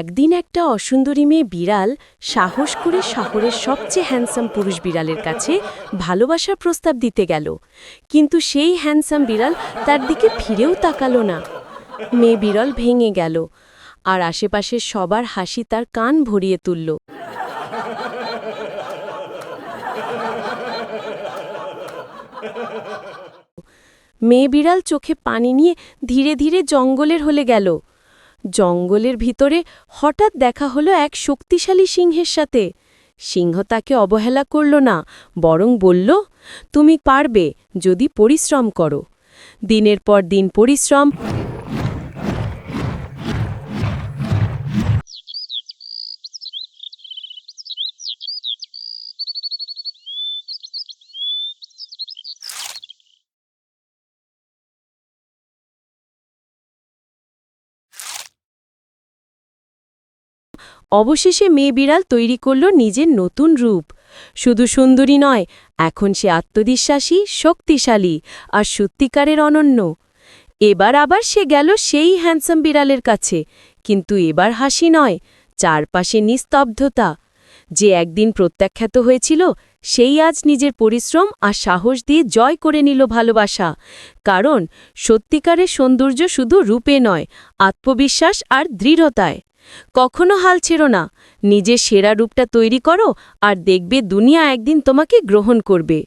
একদিন একটা অসুন্দরী মেয়ে বিড়াল সাহস করে শহরের সবচেয়ে হ্যান্ডসাম পুরুষ বিড়ালের কাছে ভালোবাসার প্রস্তাব দিতে গেল। কিন্তু সেই হ্যান্ডসাম বিড়াল তার দিকে ফিরেও তাকালো না। মেয়ে বিড়াল ভেঙে গেল আর আশেপাশের সবার হাসি তার কান ভরিয়ে তুলল। মেয়ে বিড়াল চোখে পানি নিয়ে ধীরে ধীরে জঙ্গলের হলে গেল। জঙ্গলের ভিতরে হঠাৎ দেখা হলো এক শক্তিশালী সিংহের সাথে। সিংহ তাকে অবহেলা করল না, বরং বলল, তুমি পারবে যদি পরিশ্রম করো। দিনের পর দিন পরিশ্রম অবশেষে মেয়ে বিড়াল তৈরি করল নিজের নতুন রূপ। শুধু সুন্দরী নয়, এখন সে আত্মবিশ্বাসী, শক্তিশালী আর সত্যিকারের অনন্য। এবার আবার সে গেল সেই হ্যান্ডসাম বিড়ালের কাছে। কিন্তু এবার হাসি নয়, চারপাশে নিস্তব্ধতা। যে একদিন প্রত্যাখ্যাত হয়েছিল, সেই আজ নিজের পরিশ্রম আর সাহস দিয়ে জয় করে নিল ভালোবাসা। কারণ সত্যিকারের সৌন্দর্য শুধু রূপে নয়, আত্মবিশ্বাস আর দৃঢ়তায়। কখনো হাল ছেড়ো না। নিজের সেরা রূপটা তৈরি করো আর দেখবে দুনিয়া একদিন তোমাকে গ্রহণ করবে।